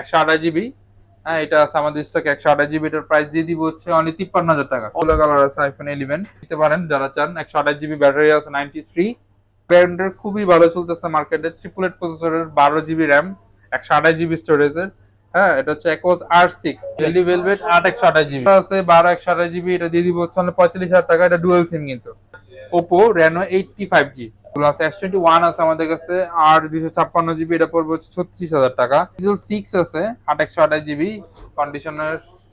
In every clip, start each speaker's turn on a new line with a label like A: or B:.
A: একশো আঠাশ জিবি। হ্যাঁ এটা আছে আমাদের স্টক একশো আঠাশ জিবি, এটার প্রাইস দিয়ে দিব হচ্ছে অনলি তিপ্পান্ন হাজার টাকা। কালো কালার আছে আইফোন ইলেভেন নিতে পারেন যারা চান, একশো আঠাশ জিবি ব্যাটারি আছে নাইনটি থ্রি ব্র্যান্ডের খুবই ভালো চলতেছে মার্কেটে ট্রিপল এইট প্রসেসরের বারো জিবি র্যাম একশো আঠাশ জিবি স্টোরেজের হ্যাঁ এটা হচ্ছে Aquos R six LG Velvet আট, একশো আঠাশ জিবি। আছে বারো, একশো আঠাশ জিবি, এটা দিয়ে দিব হচ্ছে পঁয়তাল্লিশ হাজার টাকা। এটা ডুয়েল সিম কিন্তু। Oppo Reno eighty five G plus S twenty one আছে আমাদের কাছে, আর ছাপ্পান্ন জিবি এটা পড়বে হচ্ছে ছত্রিশ হাজার টাকা। পিক্সেল সিক্স আছে, আট একশো আঠাশ জিবি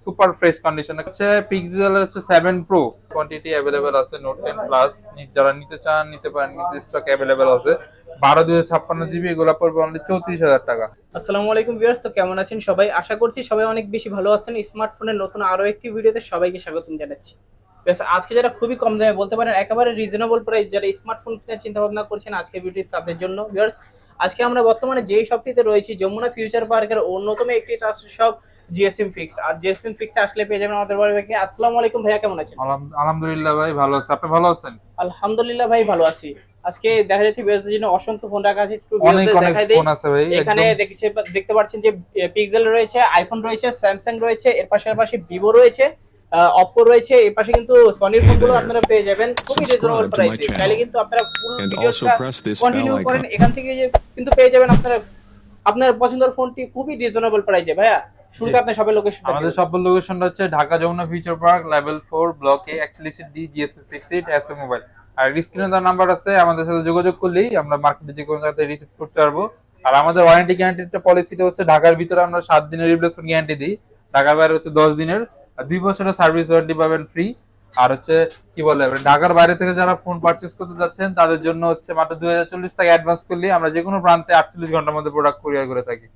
A: সুপার ফ্রেশ কন্ডিশন হচ্ছে পিক্সেল হচ্ছে সেভেন প্রো কোয়ান্টিটি অ্যাভেলেবেল আছে নোট টেন প্লাস যারা নিতে চান, নিতে পারেন স্টক অ্যাভেলেবেল আছে। বারো দুইশো ছাপ্পান্ন জিবি এগুলো পড়বে অনলি চৌত্রিশ হাজার টাকা।
B: আসসালামু আলাইকুম ভিউয়ার্স তো কেমন আছেন সবাই? আশা করছি সবাই অনেক বেশি ভালো আছেন। স্মার্টফোনের নতুন আরও একটি ভিডিওতে সবাইকে স্বাগতম জানাচ্ছি। আজকে যারা খুবই কম দামে বলতে পারেন একেবারে রিজনেবল প্রাইস যারা স্মার্টফোন কেনার চিন্তা ভাবনা করছেন আজকে ভিডিওটি তাদের জন্য। ভিউয়ার্স আজকে আমরা বর্তমানে যেই শপটিতে রয়েছি যমুনা ফিউচার পার্কের অন্যতম একটি ট্রাস্টেড শপ জিএসএম ফিক্সড আর জিএসএম ফিক্সড আসলে পেয়ে যাবেন আমাদের বাড়ি থেকে আসসালামু আলাইকুম ভাইয়া কেমন আছেন?
A: আলহাম- আলহামদুলিল্লাহ ভাই ভালো আছে। আপনি ভালো আছেন?
B: আলহামদুলিল্লাহ ভাই ভালো আছি। আজকে দেখা যাচ্ছে বিয়ারদের জন্য অসংখ্য ফোন রাখা আছে। একটু
A: অনেক
B: দেখাই দেই।
A: ফোন আছে ভাই
B: এখানে দেখতে পাচ্ছেন যে পিক্সেল রয়েছে আইফোন রয়েছে স্যামসাং রয়েছে এর পাশাপাশি ভিভো রয়েছে। অপো রয়েছে। এর পাশে কিন্তু সনির ফোনগুলো আপনারা পেয়ে যাবেন। খুবই রিজনেবল প্রাইসে. তাহলে কিন্তু আপনারা ফুল ভিডিওটা কন্টিনিউ করেন। এখান থেকে যে কিন্তু পেয়ে যাবেন আপনারা। আপনার পছন্দের ফোনটি খুবই রিজনেবল প্রাইসে ভাইয়া। শুরুতে
A: জি।
B: আপনার সবের লোকেশন
A: আমাদের সব লোকেশনটা হচ্ছে Dhaka Jamuna Future Park level four block A একচল্লিশ D GSC fixed S M mobile আর স্ক্রিনে দেওয়ার নাম্বার আছে আমাদের সাথে যোগাযোগ করলেই আমরা মার্কেটে যে কোনো জায়গাতে রিসিভ করতে পারব। আর আমাদের ওয়ারেন্টি গ্যারান্টিটা পলিসিটা হচ্ছে ঢাকার ভিতরে আমরা সাত দিনের রিপ্লেসমেন্ট গ্যারান্টি দিই। ঢাকার বাইরে হচ্ছে দশ দিনের। আর দুই বছরের সার্ভিস ওয়ারেন্টি পাবেন ফ্রি আর হচ্ছে কি বলে ঢাকার বাইরে থেকে যারা ফোন পারচেস করতে যাচ্ছেন তাদের জন্য হচ্ছে মাত্র দুই হাজার চল্লিশ টাকা অ্যাডভান্স করলে আমরা যে কোনো প্রান্তে আটচল্লিশ ঘণ্টার মধ্যে প্রোডাক্ট কুরিয়ার করে থাকি।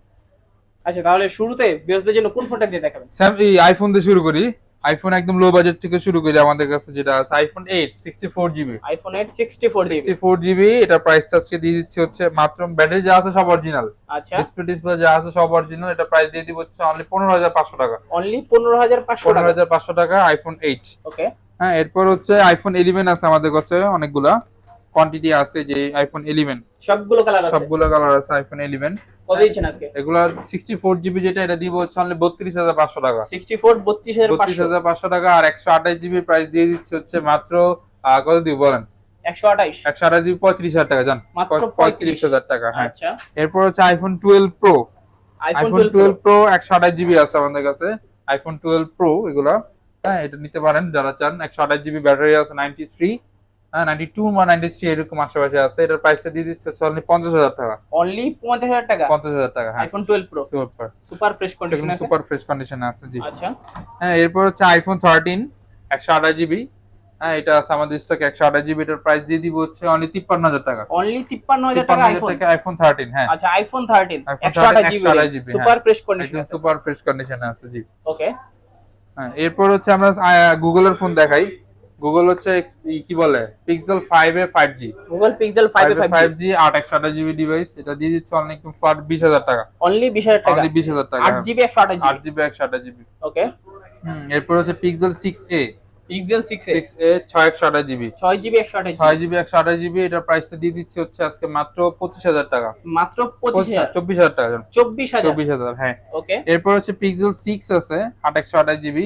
B: আচ্ছা তাহলে শুরুতে বিএসদের জন্য কোন ফোনটা দিয়ে দেখাবেন?
A: স্যাম এই আইফোন দিয়ে শুরু করি। আইফোন একদম লো বাজেট থেকে শুরু করে আমাদের কাছে যেটা আছে iPhone eight sixty four GB
B: iPhone eight sixty four GB
A: sixty four GB এটা প্রাইস আজকে দিয়ে দিচ্ছে হচ্ছে মাত্র ব্যাটারি যা আছে সব অরিজিনাল
B: আচ্ছা।
A: ডিসপ্লে ডিসপ্লে যা আছে সব অরিজিনাল এটা প্রাইস দিয়ে দিব হচ্ছে অনলি পনেরো হাজার পাঁচশো টাকা।
B: অনলি পনেরো হাজার পাঁচশো
A: পনেরো
B: টাকা
A: হাজার পাঁচশো টাকা আইফোন 8
B: ওকে
A: হ্যাঁ এরপর হচ্ছে আইফোন ইলেভেন আছে আমাদের কাছে অনেকগুলা। কোয়ান্টিটি আছে যে আইফোন ইলেভেন
B: সবগুলো কালার আছে।
A: সবগুলো কালার আছে আইফোন ইলেভেন
B: কত দিচ্ছেন আজকে?
A: এগুলা সিক্সটি ফোর জিবি যেটা এটা দিব হচ্ছে অনলি বত্রিশ হাজার পাঁচশো টাকা।
B: সিক্সটি ফোর বত্রিশ হাজার
A: বত্রিশ
B: পাঁচশো
A: হাজার পাঁচশো টাকা আর একশো আঠাশ জিবি প্রাইস দিয়ে দিচ্ছে হচ্ছে মাত্র কত দিব বলেন?
B: একশো আঠাইশ
A: একশো আঠাশ জিবি পঁয়ত্রিশ হাজার টাকা জান।
B: মাত্র
A: পঁয়ত্রিশ হাজার টাকা হ্যাঁ।
B: আচ্ছা।
A: এরপর হচ্ছে iPhone twelve Pro
B: iPhone
A: iPhone
B: twelve
A: twelve Pro একশো আঠাশ জিবি আছে আমাদের কাছে। আইফোন টুয়েলভ প্রো এগুলা হ্যাঁ এটা নিতে পারেন যারা চান। একশো আঠাশ জিবি ব্যাটারি আছে নাইনটি থ্রি হ্যাঁ নাইনটি টু বা নাইনটি থ্রি এরকম আশেপাশে আছে। এটার প্রাইসটা দিয়ে দিচ্ছে হচ্ছে পঞ্চাশ হাজার টাকা।
B: অনলি পঞ্চাশ হাজার টাকা?
A: পঞ্চাশ হাজার টাকা হ্যাঁ।
B: IPhone twelve Pro
A: twelve Pro
B: super fresh condition
A: super fresh কন্ডিশনে আছে জি।
B: আচ্ছা।
A: হ্যাঁ এরপর হচ্ছে আইফোন থার্টিন একশো আঠাশ জিবি হ্যাঁ এটা আছে আমাদের স্টক একশো আঠাশ জিবি এটার প্রাইস দিয়ে দিব হচ্ছে অনলি তিপ্পান্ন হাজার টাকা।
B: অনলি তিপ্পান্ন হাজার টাকা আইফোন
A: থার্টিন হ্যাঁ।
B: আচ্ছা আইফোন থার্টিন
A: iPhone
B: একশো আঠাশ
A: 13
B: জিবি সুপার
A: হ্যাঁ।
B: ফ্রেশ কন্ডিশন
A: সুপার ফ্রেশ কন্ডিশনে আছে জি।
B: ওকে
A: হ্যাঁ এরপর হচ্ছে আমরা গুগলের ফোন দেখাই। গুগল হচ্ছে কি বলে? Pixel five A five G
B: Google Pixel five
A: five
B: five
A: G আট একশো আঠাশ জিবি ডিভাইস এটা দিয়ে দিচ্ছে অনলি অনেক বিশ হাজার টাকা।
B: অনলি বিশ হাজার টাকা।
A: অনলি বিশ হাজার টাকা
B: আট জিবি একশো আঠাশ
A: আট
B: জিবি
A: জিবি একশো আঠাশ জিবি
B: ওকে
A: হুম এরপর হচ্ছে Pixel six A
B: Pixel six
A: six A ছয় একশো আঠাশ জিবি
B: ছয় জিবি একশো আঠাশ
A: ছয় জিবি একশো আঠাশ জিবি এটার প্রাইসটা দিয়ে দিচ্ছে হচ্ছে আজকে মাত্র পঁচিশ হাজার টাকা।
B: মাত্র পঁচিশ হাজার।
A: চব্বিশ হাজার টাকা।
B: চব্বিশ হাজার।
A: চব্বিশ হাজার হ্যাঁ।
B: ওকে
A: এরপর হচ্ছে পিক্সেল সিক্স আছে আট একশো আঠাশ জিবি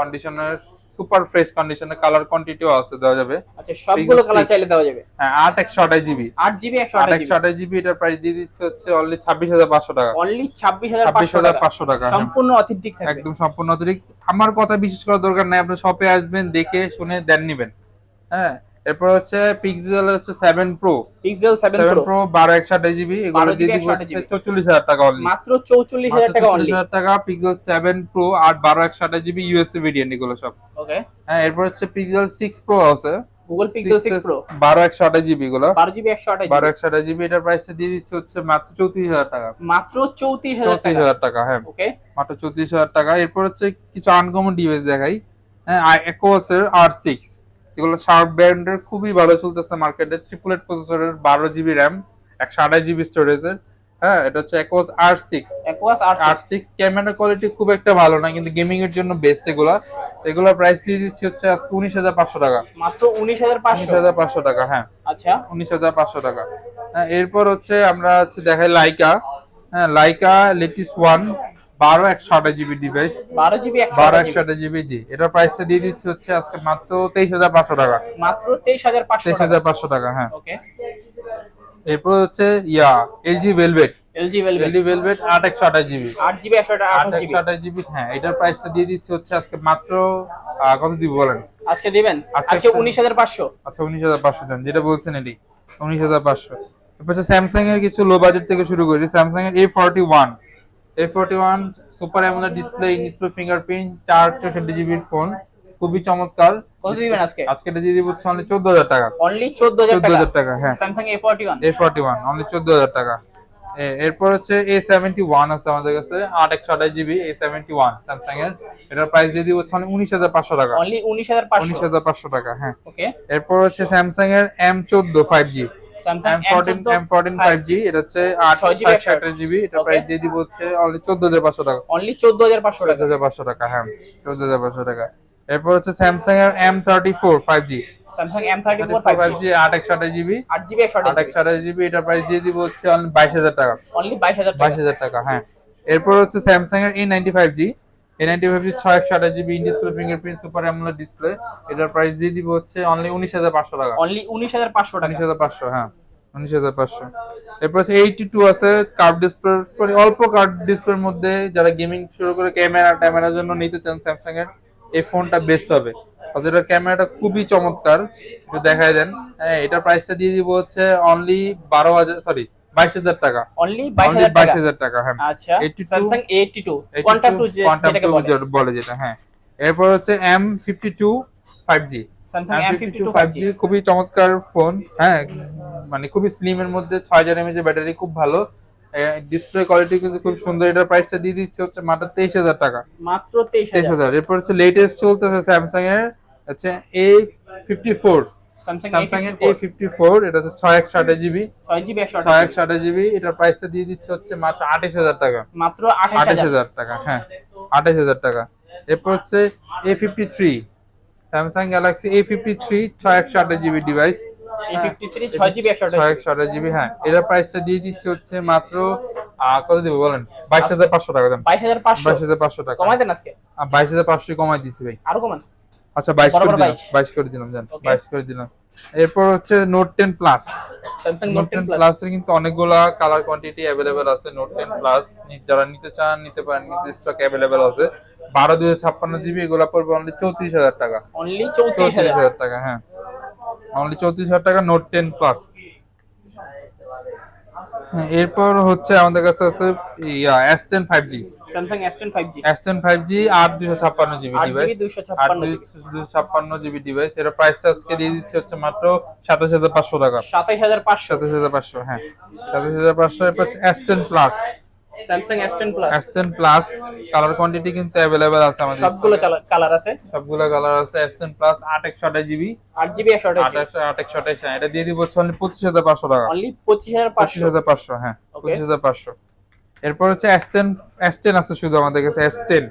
A: কন্ডিশনের সুপার ফ্রেশ কন্ডিশনের কালার কোয়ান্টিটিও আছে দেওয়া যাবে।
B: আচ্ছা সবগুলো কালার চাইলে দেওয়া যাবে?
A: হ্যাঁ আট একশো আঠাশ জিবি
B: 8 জিবি একশো
A: আট
B: আঠাশ
A: একশো
B: জিবি
A: আঠাশ জিবি এটার প্রাইস দিয়ে দিচ্ছে হচ্ছে অনলি ছাব্বিশ হাজার পাঁচশো টাকা।
B: অনলি ছাব্বিশ হাজার
A: ছাব্বিশ
B: পাঁচশো
A: হাজার
B: টাকা।
A: পাঁচশো টাকা হ্যাঁ।
B: সম্পূর্ণ অথেন্টিক থাকবে।
A: একদম সম্পূর্ণ অতিরিক্ত আমার কথা বিশেষ করার দরকার নাই আপনি শপে আসবেন দেখে শুনে দেন নেবেন। হ্যাঁ এরপর হচ্ছে পিক্সেল হচ্ছে seven Pro
B: Pixel seven
A: seven
B: Pro
A: Pro বারো একশো আঠাশ জিবি এগুলো দিয়ে দিব
B: 128
A: হচ্ছে
B: GB
A: চল্লিশ হাজার টাকা অনলি
B: মাত্র চৌচল্লিশ হাজার টাকা অনলি
A: হাজার টাকা পিক্সেল সেভেন প্রো আর বারো একশো আঠাশ জিবি ইউএসএ ভেরিয়েন্ট এগুলো সব।
B: ওকে
A: হ্যাঁ এরপর হচ্ছে পিক্সেল সিক্স প্রো আছে।
B: গুগল পিক্সেল সিক্স প্রো
A: বারো একশো আঠাশ জিবি গুলো
B: বারো জিবি একশো আঠাশ
A: বারো একশো আঠাশ জিবি এটার প্রাইসটা দিয়ে দিচ্ছে হচ্ছে মাত্র চৌত্রিশ হাজার টাকা।
B: মাত্র চৌত্রিশ হাজার
A: চৌত্রিশ
B: টাকা।
A: হাজার টাকা হ্যাঁ।
B: ওকে
A: মাত্র চৌত্রিশ হাজার টাকা। এরপর হচ্ছে কিছু আনকমন ডিভাইস দেখাই। হ্যাঁ একোয়াসের আর সিক্স এগুলো শার্প ব্র্যান্ডের খুবই ভালো চলতেছে মার্কেটে ট্রিপল এইট প্রসেসরের বারো জিবি র্যাম একশো আঠাশ জিবি স্টোরেজের হ্যাঁ এটা হচ্ছে Aquos R six
B: Aquos R
A: R six camera quality খুব একটা ভালো না কিন্তু গেমিং এর জন্য বেস্ট এগুলা। এগুলোর প্রাইস দিয়ে দিচ্ছি হচ্ছে আজকে উনিশ হাজার পাঁচশো টাকা।
B: মাত্র উনিশ হাজার পাঁচশো?
A: হাজার পাঁচশো টাকা হ্যাঁ।
B: আচ্ছা।
A: উনিশ হাজার পাঁচশো টাকা। হ্যাঁ এরপর হচ্ছে আমরা হচ্ছে দেখাই লাইকা হ্যাঁ লাইকা লেটিস ওয়ান বারো একশো আঠাশ জিবি ডিভাইস
B: বারো জিবি
A: বারো একশো আঠাশ জিবি জি। এটার প্রাইসটা দিয়ে দিচ্ছি হচ্ছে আজকে মাত্র তেইশ হাজার পাঁচশো টাকা।
B: মাত্র তেইশ হাজার পাঁচশো
A: তেইশ হাজার পাঁচশো টাকা হ্যাঁ।
B: ওকে।
A: এরপর হচ্ছে yeah LG Velvet
B: LG Velvet
A: LG Velvet আট একশো আঠাশ জিবি।
B: জিবি
A: হ্যাঁ। এটার প্রাইসটা দিয়ে দিচ্ছি হচ্ছে আজকে মাত্র কত দিব বলেন?
B: আজকে দিবেন?
A: আজকে
B: আজকে উনিশ হাজার পাঁচশো।
A: আচ্ছা উনিশ হাজার পাঁচশো দেন যেটা বলছেন এটি। উনিশ হাজার পাঁচশো। এরপর হচ্ছে স্যামসাং এর কিছু লো বাজেট থেকে শুরু করি। স্যামসাং এর A forty one A forty one super AMOLED display display fingerprint চার চৌষট্টি জিবির ফোন খুবই চমৎকার।
B: কত দিবেন আজকে?
A: আজকে দিয়ে দিব হচ্ছে অনলি চোদ্দ হাজার টাকা।
B: অনলি চোদ্দ হাজার
A: চোদ্দ
B: টাকা
A: হাজার টাকা? হ্যাঁ।
B: এ ফর্টি ওয়ান
A: অনলি চোদ্দ হাজার টাকা। এরপর হচ্ছে এ সেভেন্টি ওয়ান আছে আমাদের কাছে আট একশো আঠাশ GB A seventy one Samsung এর। এটার প্রাইস দিয়ে দিব হচ্ছে উনিশ হাজার পাঁচশো টাকা।
B: অনলি উনিশ হাজার পাঁচশো?
A: উনিশ হাজার পাঁচশো টাকা হ্যাঁ।
B: ওকে
A: এরপর হচ্ছে স্যামসাং এর এম চোদ্দ five G
B: Samsung
A: fourteen five G এটা হচ্ছে আট
B: ছয় GB
A: একশো আঠাশ জিবি এটা প্রাইস দিয়ে দিব হচ্ছে অনলি চোদ্দ হাজার পাঁচশো টাকা।
B: অনলি চোদ্দ হাজার পাঁচশো
A: চোদ্দ
B: টাকা
A: হাজার পাঁচশো টাকা হ্যাঁ চোদ্দ হাজার পাঁচশো টাকা। এরপর হচ্ছে স্যামসাং এর M thirty four five G
B: Samsung M thirty four five
A: five G আট একশো আঠাশ জিবি
B: আট জিবি একশো
A: আট
B: আঠাশ
A: একশো আঠাশ জিবি এটা প্রাইস দিয়ে দিব হচ্ছে অনলি বাইশ হাজার টাকা।
B: অনলি বাইশ হাজার
A: বাইশ
B: টাকা
A: হাজার টাকা হ্যাঁ। এরপর হচ্ছে স্যামসাং এর A ninety five G A ninety five ছয় একশো আঠাশ GB in display fingerprint super AMOLED display এটার প্রাইস দিয়ে দিব হচ্ছে অনলি উনিশ হাজার পাঁচশো টাকা।
B: অনলি উনিশ হাজার পাঁচশো টাকা।
A: উনিশ হাজার পাঁচশো হ্যাঁ। উনিশ হাজার পাঁচশো। এরপর এইটি টু আছে কার্ভ ডিসপ্লে মানে অল্প কার্ভ ডিসপ্লের মধ্যে যারা গেমিং শুরু করে ক্যামেরা ট্যামেরার জন্য নিতে চান স্যামসাং এর এই ফোনটা বেস্ট হবে। আর যেটা ক্যামেরাটা খুবই চমৎকার। একটু দেখাই দেন। হ্যাঁ এটার প্রাইসটা দিয়ে দিব হচ্ছে অনলি বারো হাজার সরি বাইশ হাজার টাকা।
B: অনলি বাইশ
A: অনলি
B: হাজার
A: বাইশ
B: টাকা
A: হ্যাঁ।
B: আচ্ছা
A: 82
B: Samsung eighty two contact two যেটাকে বলে।
A: যেটা হ্যাঁ। এরপর হচ্ছে M fifty two five G
B: Samsung M fifty two
A: five G খুবই চমৎকার ফোন হ্যাঁ। মানে খুবই স্লিম এর মধ্যে ছয় হাজার এমএচ ব্যাটারি খুব ভালো। ডিসপ্লে কোয়ালিটি কিন্তু খুব সুন্দর। এটার প্রাইসটা দিয়ে দিচ্ছে হচ্ছে মাত্র তেইশ হাজার টাকা।
B: মাত্র তেইশ
A: তেইশ
B: হাজার।
A: হাজার এরপর হচ্ছে লেটেস্ট চলতেছে স্যামসাং এর fifty four
B: Samsung
A: A fifty four এটা হচ্ছে ছয় একশো আঠাশ জিবি
B: ছয় জিবি একশো
A: ছয় একশো আঠাশ জিবি এটার প্রাইসটা দিয়ে দিচ্ছে হচ্ছে মাত্র আঠাশ হাজার টাকা।
B: মাত্র আঠাশ
A: আঠাশ
B: হাজার
A: হাজার টাকা হ্যাঁ আঠাশ হাজার টাকা। এরপর হচ্ছে A fifty three Samsung Galaxy A fifty three ছয় একশো আঠাশ জিবি ডিভাইস
B: এই ফিফটি থ্রি ছয় জিবি
A: ছয় একশো আঠাশ জিবি হ্যাঁ এটার প্রাইসটা দিয়ে দিচ্ছে হচ্ছে মাত্র কত দিব বলেন? বাইশ হাজার পাঁচশো টাকা
B: বাইশ হাজার পাঁচশো।
A: টাকা।
B: কমাই দেন আজকে।
A: বাইশ হাজার পাঁচশো কমাই দিছি ভাই।
B: আরও কমান।
A: আচ্ছা বাইশ করে দিলাম
B: 22
A: বাইশ করে দিলাম জান
B: Okay.
A: বাইশ করে দিলাম। এরপর হচ্ছে Note ten plus
B: Samsung
A: Note ten
B: plus
A: এর কিন্তু অনেকগুলা কালার কোয়ান্টিটি অ্যাভেলেবেল আছে নোট টেন প্লাস যারা নিতে চান নিতে পারেন কিন্তু স্টক অ্যাভেলেবেল আছে। বারো দুই ছাপ্পান্ন জিবি এগুলা পড়বে অনলি চৌত্রিশ হাজার টাকা।
B: অনলি চৌত্রিশ
A: চৌত্রিশ
B: হাজার।
A: হাজার টাকা হ্যাঁ। অনলি চৌত্রিশ হাজার টাকা নোট টেন প্লাস এরপর হচ্ছে আমাদের কাছে আছে yeah S ten five G
B: Samsung
A: S10 5G S10 5G 8256
B: GB
A: device
B: ছাপ্পান্ন
A: জিবি ডিভাইস এর প্রাইসটা আজকে দিয়ে দিচ্ছে হচ্ছে মাত্র 27500 টাকা। 27500 27500 হ্যাঁ। 27500 এর পাশে S10 plus
B: Samsung S10 plus
A: S10 plus colour quantity কিন্তু अवेलेबल আছে আমাদের
B: সবগুলো কালার আছে।
A: সবগুলো কালার আছে S10 প্লাস 828 GB 8 GB 828 এটা দিয়ে দিব হচ্ছে 25500 টাকা।
B: অনলি
A: 25500 25500 হ্যাঁ। 25500 এরপর হচ্ছে এস টেন এস টেন আছে শুধু আমাদের কাছে এস টেন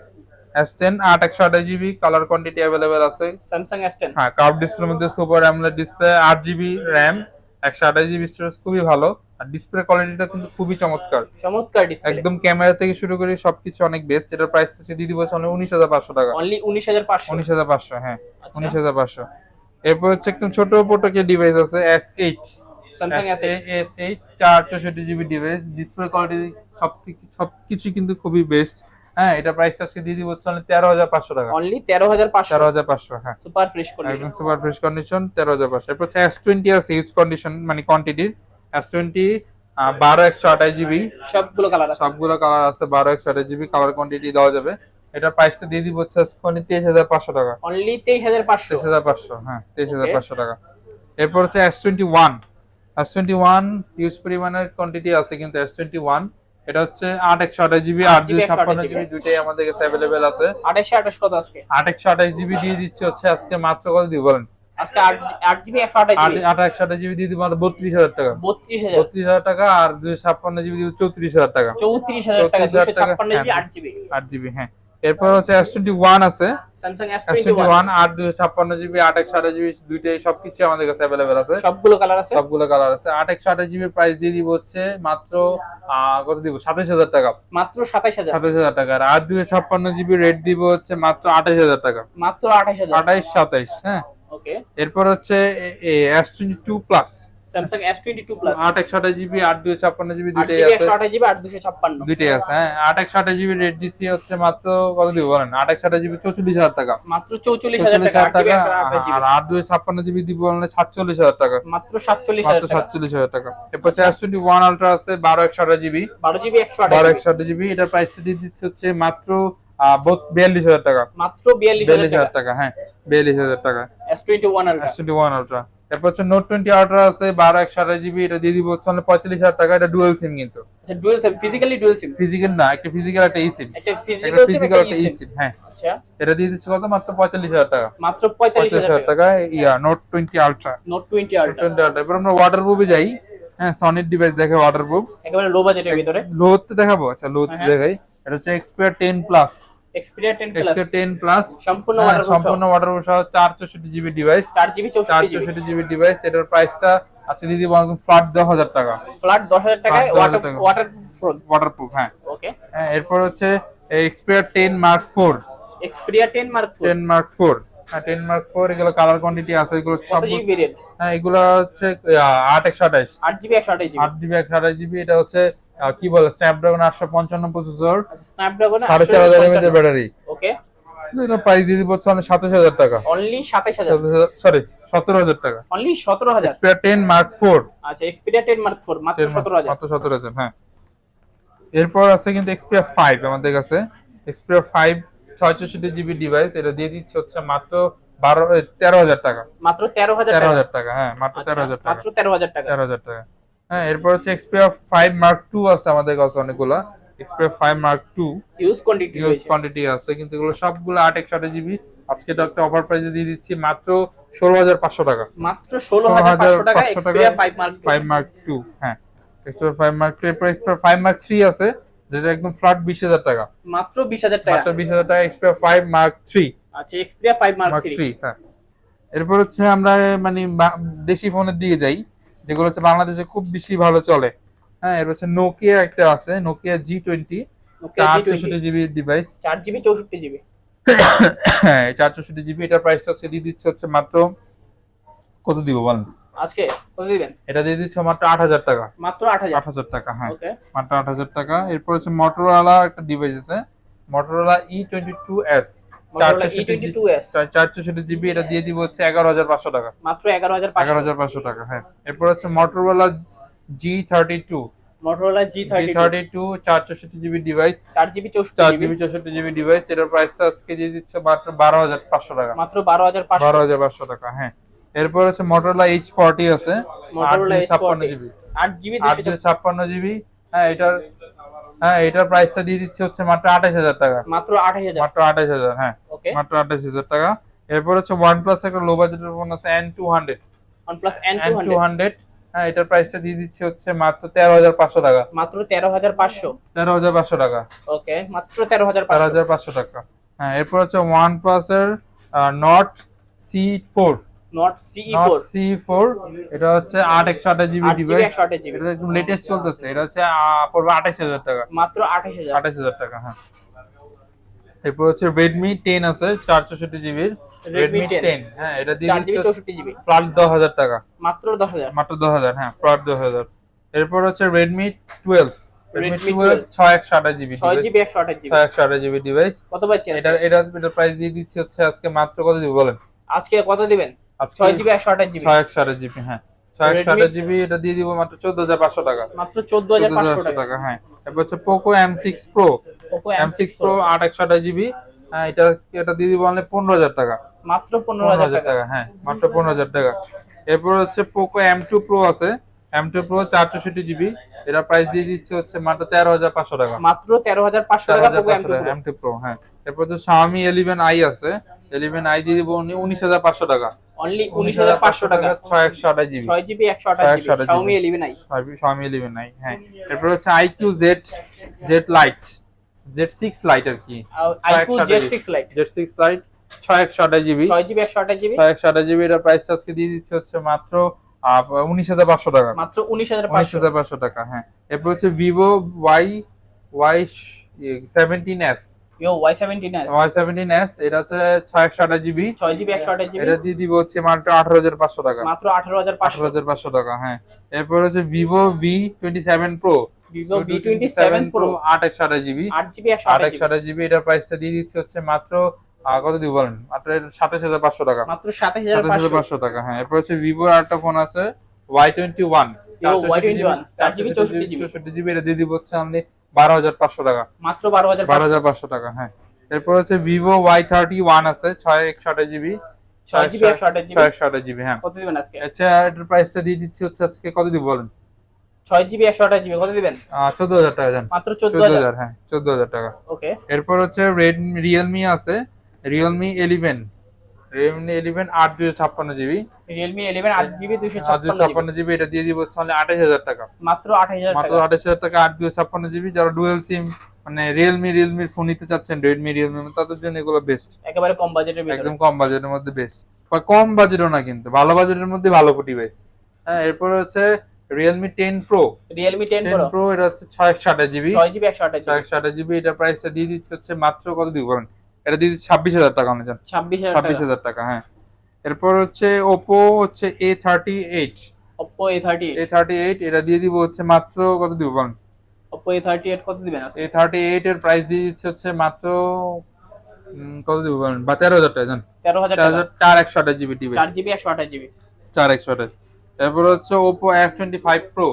A: এস টেন আট একশো আঠাশ জিবি কালার কোয়ান্টিটি অ্যাভেলেবেল আছে।
B: স্যামসাং এস টেন
A: হ্যাঁ কার্ভ ডিসপ্লের মধ্যে সুপার অ্যামোলেড ডিসপ্লে আট জিবি র্যাম একশো আঠাশ জিবি স্টোরেজ খুবই ভালো। আর ডিসপ্লে কোয়ালিটিটা কিন্তু খুবই চমৎকার।
B: চমৎকার ডিসপ্লে
A: একদম ক্যামেরা থেকে শুরু করে সবকিছু অনেক বেস্ট এটার প্রাইস হচ্ছে দিদি উনিশ হাজার পাঁচশো টাকা।
B: অনলি উনিশ হাজার পাঁচশো।
A: উনিশ হাজার পাঁচশো হ্যাঁ
B: আচ্ছা।
A: উনিশ হাজার পাঁচশো। এরপর হচ্ছে একদম ছোট পোটোকে ডিভাইস আছে এস এইট
B: স্যামসাং
A: চার চৌষট্টি জিবি ডিভাইস ডিসপ্লে কোয়ালিটি সব সবকিছু কিন্তু খুবই বেস্ট হ্যাঁ এটা প্রাইস আজকে দিয়ে দিব হচ্ছে তেরো হাজার পাঁচশো টাকা।
B: অনলি তেরো হাজার পাঁচশো।
A: তেরো হাজার পাঁচশো হ্যাঁ।
B: Super fresh condition
A: super fresh condition তেরো হাজার পাঁচশো। এরপর হচ্ছে এস টোয়েন্টি আছে কন্ডিশন মানে কোয়ান্টিটির এস টোয়েন্টি বারো একশো আঠাশ জিবি।
B: সবগুলো কালার আছে।
A: সবগুলো কালার আছে বারো একশো আঠাশ জিবি কালার কোয়ান্টিটি দেওয়া যাবে। এটা প্রাইসটা দিয়ে দিব হচ্ছে আজকে তেইশ হাজার পাঁচশো টাকা।
B: অনলি তেইশ হাজার পাঁচশো।
A: তেইশ হাজার পাঁচশো হ্যাঁ তেইশ হাজার পাঁচশো টাকা। এরপর হচ্ছে S twenty one S twenty one huge পরিমাণের কোয়ান্টিটি আছে কিন্তু এস টোয়েন্টি ওয়ান এটা হচ্ছে আট একশো আঠাশ জিবি আট
B: 8
A: দুই ছাপ্পান্ন জিবি দুইটাই আমাদের কাছে অ্যাভেলেবেল আছে।
B: আঠাশে আঠাশ কত আজকে?
A: আট একশো আঠাশ জিবি দিয়ে দিচ্ছে হচ্ছে আজকে মাত্র কত দিব বলেন?
B: আজকে আট জিবি একশো আঠাশ জিবি
A: জিবি দিয়ে দিব বত্রিশ হাজার টাকা।
B: বত্রিশ হাজার।
A: বত্রিশ হাজার টাকা আর দুই ছাপ্পান্ন জিবি দিব চৌত্রিশ হাজার টাকা।
B: চৌত্রিশ হাজার টাকা
A: 34,000
B: দুশো
A: টাকা,
B: ছাপ্পান্ন জিবি
A: হ্যাঁ।
B: আট জিবি
A: আট জিবি হ্যাঁ। এরপর হচ্ছে এস টোয়েন্টি ওয়ান আছে।
B: Samsung S
A: S twenty
B: twenty
A: one আট দুশো ছাপ্পান্ন জিবি আট একশো আঠাশ জিবি দুইটাই সবকিছু আমাদের কাছে অ্যাভেলেবেল আছে।
B: সবগুলো কালার আছে?
A: সবগুলো কালার আছে। আট একশো আঠাশ জিবি প্রাইস দিয়ে দিব হচ্ছে মাত্র কত দিব? সাতাশ হাজার টাকা।
B: মাত্র সাতাইশ হাজার।
A: সাতাশ হাজার টাকা। আর আট দুশো ছাপ্পান্ন জিবি রেট দিব হচ্ছে মাত্র আঠাশ হাজার টাকা।
B: মাত্র আঠাইশ হাজার।
A: আঠাইশ সাতাইশ হ্যাঁ।
B: ওকে
A: এরপর হচ্ছে S twenty two plus
B: Samsung S twenty two plus
A: আট একশো আঠাশ জিবি আট দুশো ছাপ্পান্ন জিবি দুইটাই
B: জিবি
A: আছে।
B: একশো আঠাশ জিবি আট দুশো ছাপ্পান্ন।
A: দুইটাই আছে হ্যাঁ। আট একশো আঠাশ জিবি রেট দিচ্ছি হচ্ছে মাত্র কত দিব বলেন? আট একশো আঠাশ জিবি চৌচল্লিশ হাজার টাকা।
B: মাত্র চৌচল্লিশ হাজার টাকা
A: আর আট দুই ছাপ্পান্ন জিবি দিব বললে সাতচল্লিশ হাজার টাকা।
B: মাত্র সাতচল্লিশ
A: মাত্র সাতচল্লিশ হাজার টাকা। এরপর হচ্ছে এস টোয়েন্টি ওয়ান আলট্রা আছে বারো একশো আঠাশ জিবি
B: বারো জিবি একশো
A: বারো। একশো আঠাশ জিবি এটার প্রাইস দিচ্ছে হচ্ছে মাত্র বিয়াল্লিশ হাজার টাকা।
B: মাত্র বিয়াল্লিশ হাজার টাকা।
A: হ্যাঁ। বিয়াল্লিশ হাজার টাকা।
B: S twenty one Ultra
A: S twenty one Ultra এরপর হচ্ছে নোট টোয়েন্টি আলট্রা আছে বারো একশো আঠাশ জিবি এটা দিয়ে দিব হচ্ছে পঁয়তাল্লিশ হাজার টাকা এটা ডুয়েল সিম কিন্তু।
B: আচ্ছা dual SIM physically dual SIM
A: physical না একটা ফিজিক্যাল একটা ই সিম
B: একটা ফিজিক্যাল
A: ফিজিক্যাল
B: একটা
A: ই সিম হ্যাঁ।
B: আচ্ছা।
A: এটা দিয়ে দিচ্ছে কত? মাত্র পঁয়তাল্লিশ হাজার টাকা।
B: মাত্র পঁয়তাল্লিশ হাজার টাকা।
A: Yeah Note twenty Ultra
B: Note twenty Ultra
A: twenty Ultra এবার আমরা ওয়াটার প্রুফে যাই। হ্যাঁ সনির ডিভাইস দেখে ওয়াটার প্রুফ
B: একেবারে লো বাজেটের ভিতরে।
A: লোতে দেখাবো? আচ্ছা লোতে
B: হ্যাঁ।
A: দেখাই। এটা হচ্ছে এক্সপিয়ার টেন প্লাস
B: প্লাস সম্পূর্ণ ওয়াটার
A: সম্পূর্ণ ওয়াটার সহ চার চৌষট্টি জিবি ডিভাইস
B: চার জিবি
A: ডিভাইস এটার প্রাইসটা দিদি বলুন ফ্ল্যাট টাকা।
B: ফ্ল্যাট দশ হাজার টাকায় ওয়াটার
A: টাকা।
B: ওয়াটার
A: ওয়াটার হ্যাঁ।
B: ওকে
A: হ্যাঁ, এরপর হচ্ছে হ্যাঁ এগুলো কালার কোয়ান্টিটি আছে এগুলো সব হ্যাঁ এগুলো হচ্ছে আহ, আট একশো আঠাইশ
B: আট জিবি একশো আঠাশ জিবি
A: আট জিবি এটা হচ্ছে কি বলে স্ন্যাপড্রাগন আটশো পঞ্চান্ন প্রসেসর
B: স্ন্যাপড্রাগন
A: সাড়ে চার হাজার এমএচ এর ব্যাটারি
B: ওকে
A: প্রাইস দিয়ে দিব হচ্ছে সাতাশ হাজার টাকা।
B: অনলি সাতাইশ হাজার।
A: সরি সতেরো হাজার টাকা।
B: অনলি সতেরো হাজার।
A: এক্সপিয়ার টেন মার্ক ফোর
B: আচ্ছা এক্সপিরিয়া টেন মার্ক ফোর মাত্র সতেরো হাজার।
A: মাত্র সতেরো হাজার হ্যাঁ। এরপর আছে কিন্তু এক্সপিয়ার ফাইভ আমাদের কাছে। এক্সপিয়ার ফাইভ ছয় চৌষট্টি জিবি ডিভাইস এটা দিয়ে দিচ্ছে হচ্ছে মাত্র বারো তেরো হাজার টাকা।
B: মাত্র তেরো হাজার
A: তেরো
B: টাকা।
A: হাজার টাকা হ্যাঁ মাত্র
B: আচ্ছা,
A: তেরো হাজার টাকা।
B: মাত্র তেরো হাজার টাকা।
A: তেরো হাজার টাকা। হ্যাঁ এরপর হচ্ছে এক্সপিয়ার ফাইভ মার্ক টু আছে আমাদের কাছে অনেকগুলো। Xperia five Mark two
B: use quantity
A: use quantity আছে কিন্তু এগুলো সবগুলো আট একশো আঠাশ জিবি আজকে তো একটা অফার প্রাইসে দিয়ে দিচ্ছি মাত্র ষোলো হাজার পাঁচশো টাকা।
B: মাত্র ষোলো হাজার পাঁচশো টাকা
A: 16,500
B: five Mark
A: five Mark two হ্যাঁ। এক্সপিয়ার ফাইভ মার্ক টু এরপর এক্সপিয়ার ফাইভ মার্ক থ্রি আছে যেটা একদম ফ্ল্যাট বিশ হাজার টাকা।
B: মাত্র বিশ হাজার টাকা।
A: মাত্র বিশ হাজার টাকা এক্সপিয়ার ফাইভ মার্ক থ্রি
B: আচ্ছা এক্সপিরিয়া ফাইভ মার্ক থ্রি
A: হ্যাঁ। এরপর হচ্ছে আমরা মানে দেশি ফোনের দিকে যাই। যেগুলো হচ্ছে বাংলাদেশে খুব বেশি ভালো চলে। হ্যাঁ এর হচ্ছে নোকিয়া একটা আছে নোকিয়া জি টোয়েন্টি চার চৌষট্টি জিবি ডিভাইস
B: চার জিবি চৌষট্টি জিবি।
A: হ্যাঁ চার চৌষট্টি জিবি এটার প্রাইসটা হচ্ছে দিয়ে দিচ্ছে হচ্ছে মাত্র কত দিব বলেন?
B: আজকে কত দিবেন?
A: এটা দিয়ে দিচ্ছে মাত্র আট হাজার টাকা।
B: মাত্র আট হাজার।
A: আট হাজার টাকা হ্যাঁ। মাত্র আট হাজার টাকা। এরপর হচ্ছে মোটরোলা একটা ডিভাইস আছে। Motorola E twenty two S
B: Motorola E22s
A: চার চৌষট্টি জিবি এটা দিয়ে দিব হচ্ছে এগারো হাজার পাঁচশো টাকা।
B: মাত্র এগারো হাজার
A: এগারো
B: পাঁচশো
A: হাজার পাঁচশো টাকা হ্যাঁ। এরপর হচ্ছে থার্টি চার চৌষট্টি GB device
B: GB GB
A: device এটার প্রাইসটা আজকে দিয়ে দিচ্ছে মাত্র বারো হাজার পাঁচশো টাকা।
B: মাত্র বারো হাজার পাঁচশো।
A: বারো হাজার পাঁচশো টাকা হ্যাঁ। এরপর হচ্ছে মোটরোলা এইচ ফর্টি আছে। ছাপ্পান্ন জিবি
B: জিবি
A: হ্যাঁ এটার হ্যাঁ এটার প্রাইসটা দিয়ে দিচ্ছে হচ্ছে মাত্র আঠাশ হাজার টাকা।
B: মাত্র আঠাশ হাজার।
A: মাত্র আঠাশ হাজার হ্যাঁ। মাত্র আঠাশ হাজার টাকা। এরপর হচ্ছে ওয়ান প্লাস একটা লো বাজেটের ফোন আছে N two hundred
B: OnePlus N two
A: hundred হ্যাঁ এটার প্রাইসটা দিয়ে দিচ্ছে হচ্ছে মাত্র তেরো হাজার পাঁচশো টাকা।
B: মাত্র তেরো হাজার পাঁচশো।
A: তেরো হাজার পাঁচশো টাকা।
B: ওকে মাত্র তেরো হাজার
A: তেরো হাজার পাঁচশো টাকা। হ্যাঁ এরপর হচ্ছে ওয়ান প্লাসের Nord C four
B: Nord CE
A: Nord
B: four
A: C four এটা হচ্ছে আট একশো আঠাশ জিবি
B: আট জিবি
A: ডিভাইস এটা একদম লেটেস্ট চলতেছে। এটা হচ্ছে পড়বে টাকা।
B: মাত্র
A: হ্যাঁ। এরপর হচ্ছে আছে চার চৌষট্টি জিবির
B: Redmi
A: রেডমি
B: 10
A: হ্যাঁ এটা দিয়ে
B: চার জিবি
A: ফ্ল্যাট টাকা।
B: মাত্র
A: হ্যাঁ ফ্ল্যাট এরপর হচ্ছে রেডমি টুয়েলভ রেডমি
B: Redmi 12
A: ছয় একশো আঠাশ জিবি
B: জিবি
A: ডিভাইস
B: কত পাচ্ছি আজকে?
A: এটা এটা এটা প্রাইস দিয়ে দিচ্ছি হচ্ছে আজকে মাত্র কত দিব বলেন?
B: আজকে কত দিবেন?
A: আজকে
B: জিবি একশো আঠাশ জিবি
A: হ্যাঁ। এটা দিয়ে দিব মাত্র চোদ্দ হাজার পাঁচশো টাকা।
B: মাত্র চোদ্দ হাজার পাঁচশো টাকা।
A: টাকা হ্যাঁ। এরপর হচ্ছে Poco M six Pro
B: Oppo
A: M six Pro আট একশো আঠাশ জিবি এটা এটা দিয়ে দিব অনলি পনেরো হাজার টাকা।
B: মাত্র পনেরো
A: পনেরো
B: হাজার
A: হাজার
B: টাকা।
A: টাকা হ্যাঁ মাত্র পনেরো হাজার টাকা। এরপর হচ্ছে পোকো এম টু প্রো আছে। এম টু প্রো চার জিবি এটা প্রাইস দিয়ে দিচ্ছে হচ্ছে মাত্র তেরো হাজার পাঁচশো টাকা।
B: মাত্র তেরো হাজার পাঁচশো
A: তেরো
B: টাকা
A: হাজার
B: পোকো এম
A: টু প্রো হ্যাঁ। এরপর হচ্ছে Xiaomi 11 i আছে। 11 i দিয়ে দিব উনিশ হাজার পাঁচশো টাকা।
B: অনলি উনিশ হাজার পাঁচশো টাকা
A: ছয় একশো আঠাশ জিবি।
B: ছয় জিবি একশো আঠাশ GB.
A: 128
B: Xiaomi eleven i
A: Xiaomi 11 i হ্যাঁ। এরপর হচ্ছে iQOO Z Z Lite Z six Lite আর কি। একসাথে
B: Z. Six Lite
A: Z six Lite ছয় একশো আঠাশ জিবি।
B: ছয় জিবি একশো আঠাশ জিবি।
A: ছয় একশো আঠাশ জিবি এটা প্রাইস আজকে দিয়ে দিচ্ছে হচ্ছে মাত্র উনিশ হাজার পাঁচশো টাকা।
B: মাত্র উনিশ হাজার
A: উনিশ হাজার পাঁচশো টাকা হ্যাঁ। এরপর হচ্ছে Vivo Y Y seventeen S এটা হচ্ছে একশো আঠাশ জিবি।
B: GB GB.
A: এটা দিয়ে দিব হচ্ছে মাত্র আঠারো হাজার পাঁচশো টাকা।
B: মাত্র আঠারো হাজার
A: আঠারো
B: পাঁচশো
A: হাজার পাঁচশো টাকা হ্যাঁ। এরপর হচ্ছে জিবি।
B: GB
A: GB. এটার প্রাইসটা দিয়ে দিচ্ছে হচ্ছে মাত্র কত দিব বলেন? মাত্র সাতাশ হাজার পাঁচশো টাকা।
B: মাত্র সাতাশ হাজার
A: সাতাশ হাজার
B: পাঁচশো
A: পাঁচশো টাকা হ্যাঁ। এরপর হচ্ছে ভিভো আরেকটা ফোন আছে ওয়াই টোয়েন্টি ওয়ান
B: Y21, চার GB, চৌষট্টি GB
A: চৌষট্টি জিবি এটা দিয়ে দিব হচ্ছে আপনি বারো হাজার পাঁচশো টাকা।
B: মাত্র বারো হাজার
A: বারো হাজার পাঁচশো টাকা হ্যাঁ। এরপর হচ্ছে ভিভো ওয়াই থার্টি ওয়ান আছে ছয় একশো আঠাশ জিবি।
B: ছয় একশো আঠাশ জিবি?
A: হ্যাঁ।
B: কত দিবেন আজকে?
A: আচ্ছা এটার প্রাইসটা দিয়ে দিচ্ছি হচ্ছে আজকে কত দিব বলেন?
B: ছয় জিবি একশো আঠাশ জিবি কত দিবেন?
A: চোদ্দ হাজার টাকা জান।
B: মাত্র চোদ্দ হাজার?
A: হ্যাঁ চোদ্দ হাজার টাকা।
B: ওকে।
A: এরপর হচ্ছে রেডমি রিয়েলমি আছে রিয়েলমি ইলেভেন রিয়েলমি ইলেভেন আট দুশো ছাপ্পান্ন জিবি।
B: রিয়েলমি ইলেভেন আট জিবি দুশো ছাপ্পান্ন
A: জিবি এটা দিয়ে দিব হচ্ছে আঠাশ হাজার টাকা।
B: মাত্র আঠাশ হাজার
A: মাত্র আঠাশ হাজার টাকা আট দুশো ছাপ্পান্ন জিবি। যারা ডুয়েল সিম মানে রিয়েলমি রিয়েলমির ফোন নিতে চাচ্ছেন রেডমি রিয়েলমি তাদের জন্য এগুলো বেস্ট
B: একেবারে কম বাজেটের ভিতরে।
A: একদম কম বাজেটের মধ্যে বেস্ট বা কম বাজেটও না কিন্তু ভালো বাজেটের মধ্যে ভালো কোটি ডিভাইস হ্যাঁ এরপর হচ্ছে Realme ten Pro
B: Realme ten Pro
A: এটা হচ্ছে ছয় একশো আঠাশ জিবি।
B: ছয় জিবি একশো আঠাশ জিবি।
A: এটা প্রাইসটা দিয়ে দিচ্ছে হচ্ছে মাত্র কত? দিব বলেন। এটা দিয়ে ছাব্বিশ হাজার টাকা অনেক
B: ছাব্বিশ হাজার টাকা।
A: হ্যাঁ। এরপর হচ্ছে ওপো হচ্ছে A thirty eight
B: Oppo A thirty
A: A thirty eight এটা দিয়ে দিব হচ্ছে মাত্র কত দিব বলেন?
B: ওপো এ থার্টি এইট কত দিবেন
A: এ থার্টি এইট এর প্রাইস দিয়ে দিচ্ছে হচ্ছে মাত্র কত দিব বলেন? বা তেরো হাজার টাকা জান।
B: তেরো হাজার
A: চার
B: টাকা।
A: হাজার চার একশো আঠাশ জিবি টিভি।
B: চার জিবি একশো আঠাশ জিবি।
A: চার একশো আঠাশ। এরপর হচ্ছে Oppo F twenty five pro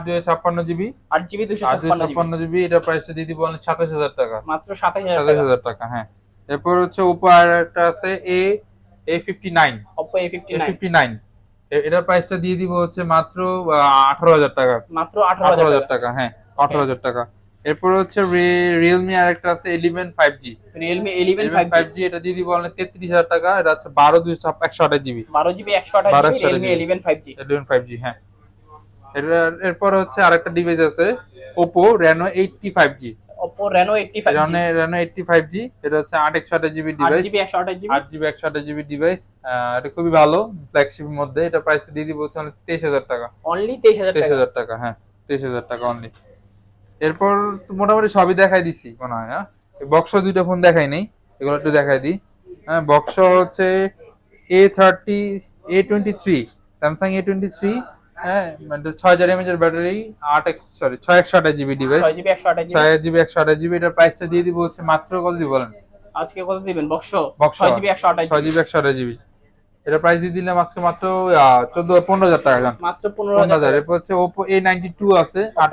A: দুশো ছাপ্পান্ন জিবি
B: ছাপ্পান্ন জিবি
A: এটা প্রাইসটা দিয়ে দিব সাতাশ হাজার টাকা।
B: মাত্র সাতাশ হাজার
A: সাতাশ
B: টাকা
A: হ্যাঁ। এরপর হচ্ছে ওপো আর একটা আছে fifty
B: A nine
A: fifty nine এটার প্রাইসটা দিয়ে দিব হচ্ছে মাত্র আঠারো হাজার টাকা।
B: মাত্র আঠারো
A: আঠারো
B: হাজার
A: হাজার টাকা হ্যাঁ আঠারো হাজার টাকা। এরপর হচ্ছে রিয়েলমি আর একটা আছে eleven five G
B: Realme eleven five
A: G এটা দিয়ে দিব তেত্রিশ হাজার টাকা এটা হচ্ছে বারো দুশো একশো আঠাশ জিবি
B: বারো জিবি একশো আঠাশ eleven G
A: eleven five G হ্যাঁ। এর- এরপর হচ্ছে আরেকটা ডিভাইস আছে Oppo Reno eighty five G
B: Oppo Reno eighty five G
A: Reno Reno eighty five G এটা হচ্ছে আট একশো আঠাশ জিবি ডিভাইস আট জিবি। একশো আঠাশ জিবি ডিভাইস এটা খুবই ভালো ফ্ল্যাগশিপের মধ্যে। এটা প্রাইস দিয়ে দিব হচ্ছে তেইশ হাজার টাকা।
B: অনলি তেইশ হাজার
A: তেইশ হাজার টাকা হ্যাঁ তেইশ হাজার টাকা অনলি এরপর মোটামুটি সবই দেখাই দিছি মনে হয় হ্যাঁ? বক্স দুইটা ফোন দেখাই নেই এগুলো একটু দেখাই দিই। হ্যাঁ বক্স হচ্ছে A thirty A twenty three Samsung A twenty three হ্যাঁ মানে ছয় হাজার এমএচ এর ব্যাটারি আট সরি ছয় একশো আঠাশ জিবি ডিভাইস
B: ছয় জিবি একশো আঠাশ জিবি।
A: ছয় জিবি একশো আঠাশ জিবি এটার প্রাইসটা দিয়ে দিব হচ্ছে মাত্র কত দিব বলেন?
B: আজকে কত দিবেন? বক্স?
A: বক্স।
B: ছয় জিবি একশো আঠাশ
A: ছয়
B: জিবি।
A: একশো আঠাশ জিবি। এটা প্রাইস দিয়ে দিলাম আজকে মাত্র চোদ্দ পনেরো হাজার টাকা জান।
B: মাত্র পনেরো হাজার
A: এরপর হচ্ছে ওপো এ নাইনটি টু আছে আট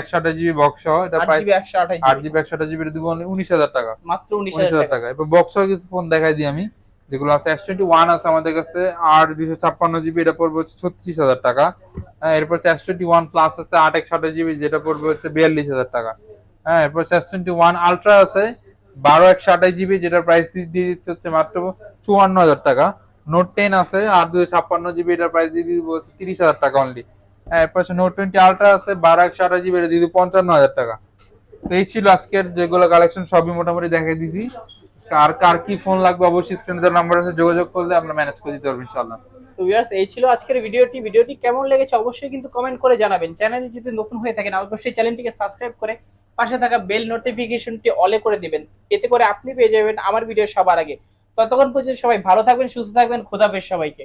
A: একশো আঠাশ জিবি বক্স। এটা
B: আট
A: প্রাইস
B: জিবি একশো
A: আট
B: জিবি।
A: জিবি একশো আঠাশ জিবি দিব উনিশ হাজার টাকা।
B: মাত্র উনিশ হাজার টাকা।
A: টাকা। এরপর বক্স কিছু ফোন দেখাই দিই আমি। যেগুলো আছে এস টোয়েন্টি ওয়ান আছে আমাদের কাছে, আর দুশো ছাপ্পান্ন জিবি, এটা পড়বে হচ্ছে ছত্রিশ হাজার টাকা। হ্যাঁ এরপর এস টোয়েন্টি ওয়ান প্লাস আছে, আট একশো আঠাশ জিবি, যেটা পড়বে হচ্ছে বিয়াল্লিশ হাজার টাকা। হ্যাঁ এরপর এস টোয়েন্টি ওয়ান আলট্রা আছে, বারো একশো আঠাশ জিবি যেটার প্রাইস দিয়ে দিচ্ছে হচ্ছে মাত্র চুয়ান্ন হাজার টাকা। নোট টেন আছে, আর দুশো ছাপ্পান্ন জিবি এটার প্রাইস দিয়ে দিব হচ্ছে তিরিশ হাজার টাকা অনলি হ্যাঁ এরপর হচ্ছে নোট টোয়েন্টি আলট্রা আছে, বারো একশো আঠাশ জিবি, এটা দিয়ে পঞ্চান্ন হাজার টাকা। তো এই ছিল আজকের যেগুলো কালেকশন সবই মোটামুটি দেখাই দিছি। কার কার কি ফোন লাগবে অবশ্যই স্ক্রিনে দেওয়া নাম্বার আছে, যোগাযোগ করলে আমরা ম্যানেজ করে দিতে পারব ইনশাআল্লাহ।
B: তো ভিউয়ার্স এই ছিল আজকের ভিডিওটি। ভিডিওটি কেমন লেগেছে অবশ্যই কিন্তু কমেন্ট করে জানাবেন। চ্যানেলে যদি নতুন হয়ে থাকেন, অবশ্যই চ্যানেলটিকে সাবস্ক্রাইব করে পাশে থাকা বেল নোটিফিকেশনটি অলে করে দিবেন। এতে করে আপনি পেয়ে যাবেন আমার ভিডিও সবার আগে। ততক্ষণ পর্যন্ত সবাই ভালো থাকবেন, সুস্থ থাকবেন। খোদাফেজ সবাইকে।